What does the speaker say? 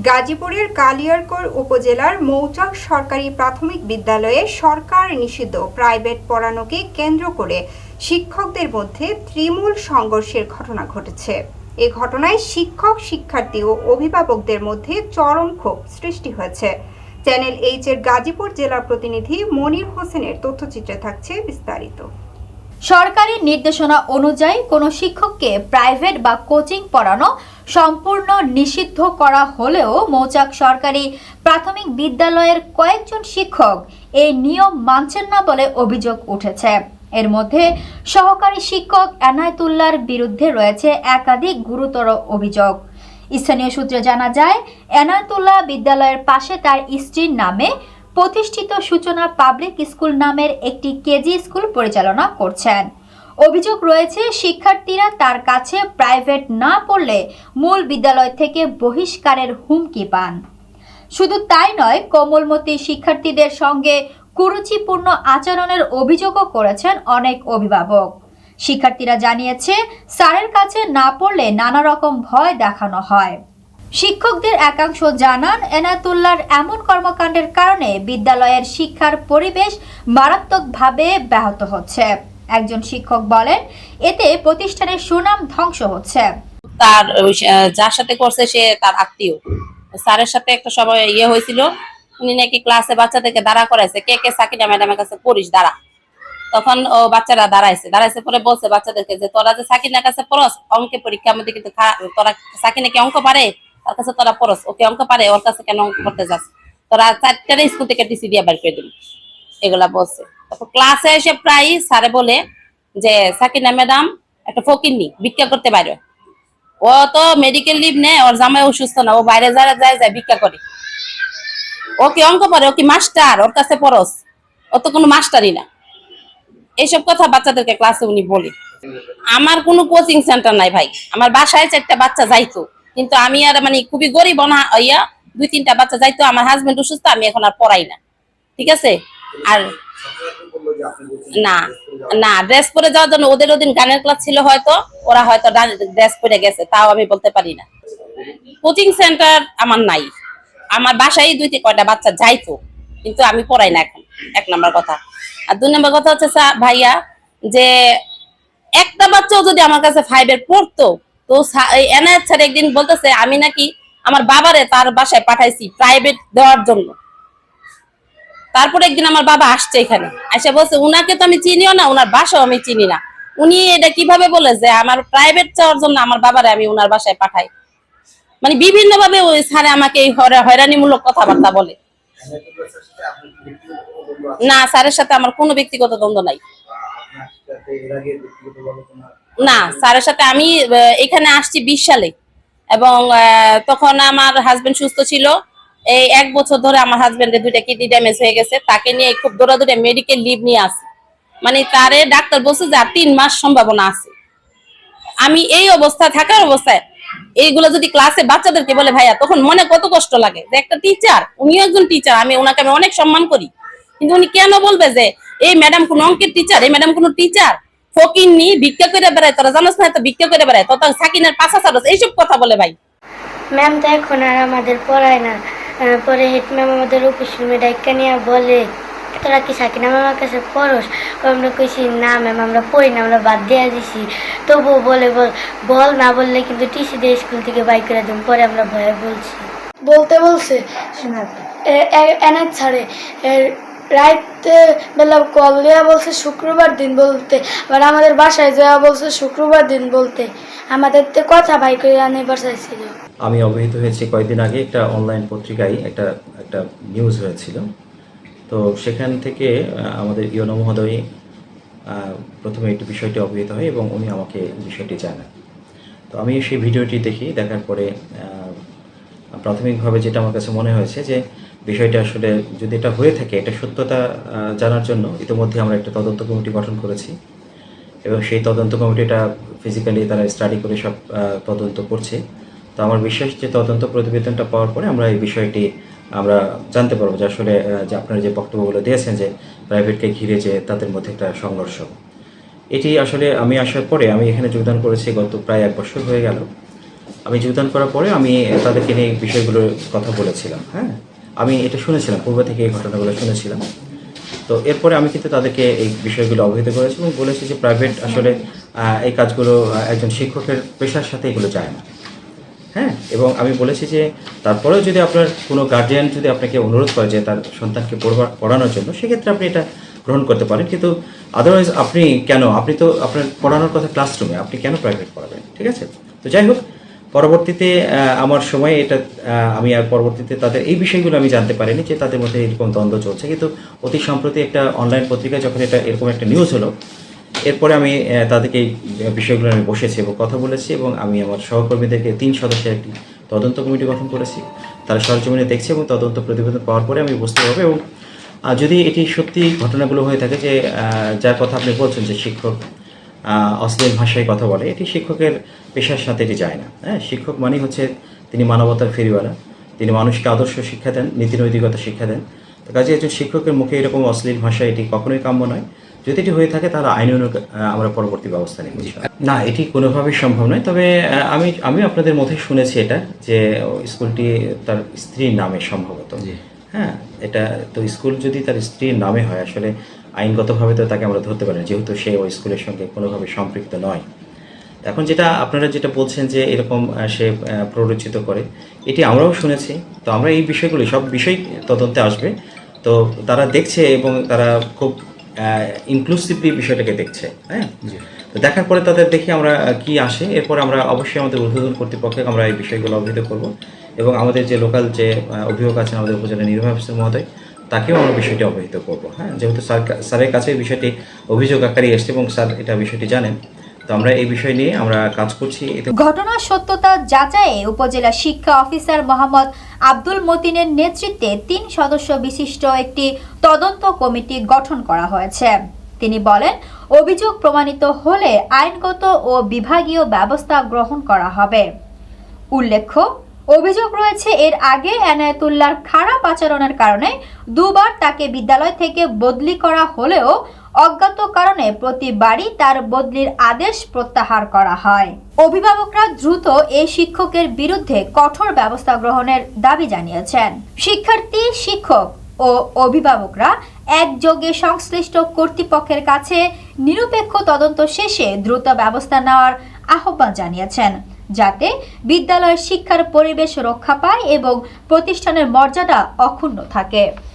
গাজীপুরের কালিয়ারকোর উপজেলার মৌচাক সরকারি প্রাথমিক বিদ্যালয়ে সরকার নিষিদ্ধ প্রাইভেট পড়ানোকে কেন্দ্র করে শিক্ষকদের মধ্যে ত্রিমূল সংঘর্ষের ঘটনা ঘটেছে। এ ঘটনায় শিক্ষক, শিক্ষার্থী ও অভিভাবকদের মধ্যে চরম ক্ষোভ সৃষ্টি হয়েছে। চ্যানেল এইচ এর গাজীপুর জেলা প্রতিনিধি মনির হোসেনের তথ্যচিত্রে থাকছে বিস্তারিত। সরকারি নির্দেশনা অনুযায়ী কোনো শিক্ষককে প্রাইভেট বা কোচিং পড়ানো সম্পূর্ণ নিষিদ্ধ করা হলেও মৌচাক সরকারি প্রাথমিক বিদ্যালয়ের কয়েকজন শিক্ষক এই নিয়ম মানছেন না বলে অভিযোগ উঠেছে। এর মধ্যে সহকারী শিক্ষক এনায়েতুল্লাহর বিরুদ্ধে রয়েছে একাধিক গুরুতর অভিযোগ। স্থানীয় সূত্রে জানা যায়, এনায়েতুল্লাহ বিদ্যালয়ের পাশে তার স্ত্রীর নামে প্রতিষ্ঠিত সূচনা পাবলিক স্কুল নামের একটি কেজি স্কুল পরিচালনা করছেন। অভিযোগ রয়েছে, শিক্ষার্থীরা তার কাছে প্রাইভেট না পড়লে মূল বিদ্যালয় থেকে বহিষ্কারের হুমকি পান। শুধু তাই নয়, কোমলমতি শিক্ষার্থীদের সঙ্গে কুরুচিপূর্ণ আচরণের অভিযোগও করেছেন অনেক অভিভাবক। শিক্ষার্থীরা জানিয়েছে, স্যারের কাছে না পড়লে নানা রকম ভয় দেখানো হয়। শিক্ষকদের একাংশ জানান, এনাতুল্লার এমন কর্মকাণ্ডের কারণে বিদ্যালয়ের শিক্ষার পরিবেশ মারাত্মকভাবে ব্যাহত হচ্ছে। একজন শিক্ষক বলেন, এতে প্রতিষ্ঠানের সুনাম ধ্বংস হচ্ছে। তার যার সাথে করছে সে তার আত্মীয়। স্যারের সাথে একটা সময় ইয়ে হয়েছিল, উনি নাকি ক্লাসে বাচ্চাদেরকে দাঁড়া করাইছে, কে কে সাকিনা ম্যাডামের কাছে পড়িস, দাঁড়া। তখন ও বাচ্চারা দাঁড়াইছে দাঁড়াইছে পরে বলছে বাচ্চাদেরকে যে তোরা যে সাকিনার কাছে পড়স, অঙ্কে পরীক্ষার মধ্যে কিন্তু তোরা সাকিনা কি অঙ্ক পারে তার কাছে তোরা পড়স ওকে অঙ্ক পারে, ওর কাছে কেন অঙ্ক করতে যাস? তোরা চারটারে স্কুল থেকে টিসি দিয়ে বের করে দিবি। এগুলা বলছে। তারপর ক্লাসে এসে প্রায় স্যারে বলে যে, সাকিনা ম্যাডাম একটা ফকিরনি ভিক্ষা করতে পারে ও তো মেডিকেল লিভ নেয়, ওর জামাই অসুস্থ না, ও বাইরে যারা যায় যায় ভিক্ষা করে। ও কি অঙ্ক পারে ও কি মাস্টার ওর কাছে পড়স ও তো কোনো মাস্টারই না। এইসব কথা বাচ্চাদেরকে ক্লাসে উনি বলি। আমার কোনো কোচিং সেন্টার নাই ভাই। আমার বাসায় চারটা বাচ্চা যাইতো। কিন্তু আমি আর মানে খুবই গরিব না ইয়া দুই তিনটা বাচ্চা যাইতো, আমার হাজবেন্ড অসুস্থ, আমি এখন আর পড়াই না। ঠিক আছে? আর না না ড্রেস পরে যাওয়ার জন্য ওদের ওদিন গানের ক্লাস ছিল হয়তো, ওরা হয়তো ড্রেস পরে গেছে, তাও আমি বলতে পারি না। কোচিং সেন্টার আমার নাই। আমার বাসায় দুই তিন কয়টা বাচ্চা যাইতো, কিন্তু আমি পড়াই না এখন, এক নম্বর কথা। আর দুই নম্বর কথা হচ্ছে ভাইয়া, যে একটা বাচ্চাও যদি আমার কাছে ফাইভের পড়তো তো এনায়েত স্যার একদিন বলতেছে, আমি নাকি আমার বাবারে তার বাসায় পাঠাইছি প্রাইভেট দেওয়ার জন্য। তারপরে একদিন আমার বাবা আসছে এখানে। এসে বলছে, উনাকে তো আমি চিনিও না, উনার বাসাও আমি চিনি না। উনি এটা কীভাবে বলে যে আমার প্রাইভেট চাওয়ার জন্য আমার বাবারে আমি উনার বাসায় পাঠাই? মানে বিভিন্ন ভাবে ওই স্যারে আমাকে এই হয়রানিমূলক কথাবার্তা বলে। না, স্যারের সাথে আমার কোনো ব্যক্তিগত দ্বন্দ্ব নাই। না, স্যারের সাথে আমি এখানে আসছি বিশ সালে। এবং তখন আমার হাজবেন্ড সুস্থ ছিল। এই এক বছর ধরে আমার হাজবেন্ডের দুইটা কিডনি ড্যামেজ হয়ে গেছে। তাকে নিয়ে খুব দৌড়াদৌড়ে মেডিকেল লিভ নিয়ে আসি। মানে তারে ডাক্তার বলছে যে আর তিন মাস সম্ভাবনা আছে। আমি এই অবস্থা থাকার অবস্থায়, এইগুলো যদি ক্লাসে বাচ্চাদেরকে বলে, ভাইয়া, তখন মনে কত কষ্ট লাগে? যে একটা টিচার উনিও একজন টিচার আমি ওনাকে আমি অনেক সম্মান করি। কিন্তু উনি কেন বলবে যে, এই ম্যাডাম কোন অঙ্কের টিচার এই ম্যাডাম কোন টিচার ফকির নি ভিক্ষা করে বেড়ায় তোরা জানোস না তো ভিক্ষা করে বেড়ায় তো সাকিনের পাশা সারস এইসব কথা বলে ভাই। ম্যাম তো এখন আর আমাদের পড়ায় না। পরে হেড ম্যাম আমাদের অফিস রুমে ডাক্কা নিয়ে বলে তোরা কি সাকিনা মামার কাছে পড়স? আমরা কইছি না ম্যাম আমরা পড়ি না আমরা বাদ দিয়ে দিছি। তবুও বলে বল বল না বললে কিন্তু টিসি দিয়ে স্কুল থেকে বাইক করে দিন পরে আমরা ভয়ে বলছি। বলতে বলছে এনে ছাড়ে রাইতে বেলা কল দেওয়া বলছে শুক্রবার দিন বলতে, আবার আমাদের বাসায় যাওয়া বলছে শুক্রবার দিন বলতে। আমাদের তো কথা ভাই করে আনিবার চাইছিল। আমি অবহিত হয়েছি কয়েকদিন আগে একটা অনলাইন পত্রিকায় একটা একটা নিউজ হয়েছিল। তো সেখান থেকে আমাদের ইয়নো মহোদয় প্রথমে একটি বিষয়টি অবহিত হয় এবং উনি আমাকে বিষয়টি জানান। তো আমি সেই ভিডিওটি দেখি, দেখার পরে প্রাথমিকভাবে যেটা আমার কাছে মনে হয়েছে যে বিষয়টা আসলে যদি এটা হয়ে থাকে, এটা সত্যতা জানার জন্য ইতিমধ্যে আমরা একটা তদন্ত কমিটি গঠন করেছি। এবং সেই তদন্ত কমিটিটা ফিজিক্যালি তারা স্টাডি করে সব তদন্ত করছে। তো আমার বিশ্বাস যে তদন্ত প্রতিবেদনটা পাওয়ার পরে আমরা এই বিষয়টি আমরা জানতে পারব যে আসলে যে আপনারা যে বক্তব্যগুলো দিয়েছেন যে প্রাইভেটকে ঘিরে যে তাদের মধ্যে একটা সংঘর্ষ। এটি আসলে আমি আসার পরে আমি এখানে যোগদান করেছি গত প্রায় এক বছর হয়ে গেল। আমি যোগদান করার পরে আমি তাদেরকে নিয়ে বিষয়গুলোর কথা বলেছিলাম হ্যাঁ? আমি এটা শুনেছিলাম, পূর্ব থেকে এই ঘটনাগুলো শুনেছিলাম। তো এরপরে আমি কিন্তু তাদেরকে এই বিষয়গুলো অবহিত করেছি এবং বলেছি যে প্রাইভেট আসলে এই কাজগুলো একজন শিক্ষকের পেশার সাথে এগুলো যায় না। হ্যাঁ? এবং আমি বলেছি যে তারপরেও যদি আপনার কোনো গার্জিয়ান যদি আপনাকে অনুরোধ করে যে তার সন্তানকে পড়বা- পড়ানোর জন্য, সেক্ষেত্রে আপনি এটা গ্রহণ করতে পারেন। কিন্তু আদারওয়াইজ আপনি কেন? আপনি তো আপনার পড়ানোর কথা ক্লাসরুমে আপনি কেন প্রাইভেট পড়াবেন? ঠিক আছে? তো যাই হোক পরবর্তীতে আমার সময় এটা আমি আর পরবর্তীতে তাদের, এই বিষয়গুলো আমি জানতে পারিনি যে তাদের মধ্যে এরকম দ্বন্দ্ব চলছে। কিন্তু অতি সম্প্রতি একটা অনলাইন পত্রিকায় যখন এটা এরকম একটা নিউজ হলো, এরপরে আমি তাদেরকে এই বিষয়গুলো আমি বসেছি এবং কথা বলেছি এবং আমি আমার সহকর্মীদেরকে, তিন সদস্যের একটি তদন্ত কমিটি গঠন করেছি। তারা সরজমিনে দেখছে এবং তদন্ত প্রতিবেদন পাওয়ার পরে আমি বুঝতে পারব এবং যদি এটি সত্যি ঘটনাগুলো হয়ে থাকে যে যার কথা আপনি বলছেন যে শিক্ষক অশ্লীল ভাষায় কথা বলে এটি শিক্ষকের পেশার সাথে এটি যায় না। হ্যাঁ শিক্ষক মানেই হচ্ছে তিনি মানবতার ফেরিওয়ালা। তিনি মানুষকে আদর্শ শিক্ষা দেন নীতি নৈতিকতা শিক্ষা দেন। তো কাজে একজন শিক্ষকের মুখে এরকম অশ্লীল ভাষা এটি কখনোই কাম্য নয়। যদি এটি হয়ে থাকে তাহলে আইন অনু- আমরা পরবর্তী ব্যবস্থা নেব না এটি কোনোভাবেই সম্ভব নয়। তবে আমি আমি আপনাদের মধ্যে শুনেছি এটা যে স্কুলটি তার স্ত্রীর নামে সম্ভবত। হ্যাঁ এটা তো স্কুল যদি তার স্ত্রীর নামে হয় আসলে আইনগতভাবে তো তাকে আমরা ধরতে পারি না, যেহেতু সে ওই স্কুলের সঙ্গে কোনোভাবে সম্পৃক্ত নয়। এখন যেটা আপনারা যেটা বলছেন যে এরকম সে প্ররোচিত করে এটি আমরাও শুনেছি। তো আমরা এই বিষয়গুলি সব বিষয় তদন্তে আসবে। তো তারা দেখছে এবং তারা খুব ইনক্লুসিভলি বিষয়টাকে দেখছে হ্যাঁ? তো দেখার পরে তাদের দেখি আমরা কি আসে। এরপর আমরা অবশ্যই আমাদের উদ্বোধন কর্তৃপক্ষকে আমরা এই বিষয়গুলো অবহিত করব। এবং আমাদের যে লোকাল যে অভিভাবক আছেন আমাদের উপজেলা নির্বাহী অফিসার মহোদয় তাকেও আমরা বিষয়টি অবহিত করব হ্যাঁ? যেহেতু স্যার স্যারের কাছে বিষয়টি অভিযোগ আকারে এসছে এবং স্যার এটা বিষয়টি জানেন। আমরা এই বিষয় নিয়ে আমরা কাজ করছি। ঘটনার সত্যতা যাচাইয়ে উপজেলা শিক্ষা অফিসার মোহাম্মদ আব্দুল মতিনের নেতৃত্বে তিন সদস্য বিশিষ্ট একটি তদন্ত কমিটি গঠন করা হয়েছে। তিনি বলেন, অভিযোগ প্রমাণিত হলে আইনগত ও বিভাগীয় ব্যবস্থা গ্রহণ করা হবে। উল্লেখ্য অভিযোগ রয়েছে, এর আগে এনায়েতুল্লাহর খারাপ আচরণের কারণে দুবার তাকে বিদ্যালয় থেকে বদলি করা হলেও অজ্ঞাত কারণে প্রতিবারই তার বদলির আদেশ প্রত্যাহার করা হয়। অভিভাবকরা দ্রুত এই শিক্ষকের বিরুদ্ধে কঠোর ব্যবস্থা গ্রহণের দাবি জানিয়েছেন। শিক্ষার্থী, শিক্ষক ও অভিভাবকরা একযোগে সংশ্লিষ্ট কর্তৃপক্ষের কাছে নিরপেক্ষ তদন্ত শেষে দ্রুত ব্যবস্থা নেওয়ার আহ্বান জানিয়েছেন। যাতে বিদ্যালয়ের শিক্ষার পরিবেশ রক্ষা পায় এবং প্রতিষ্ঠানের মর্যাদা অক্ষুণ্ণ থাকে।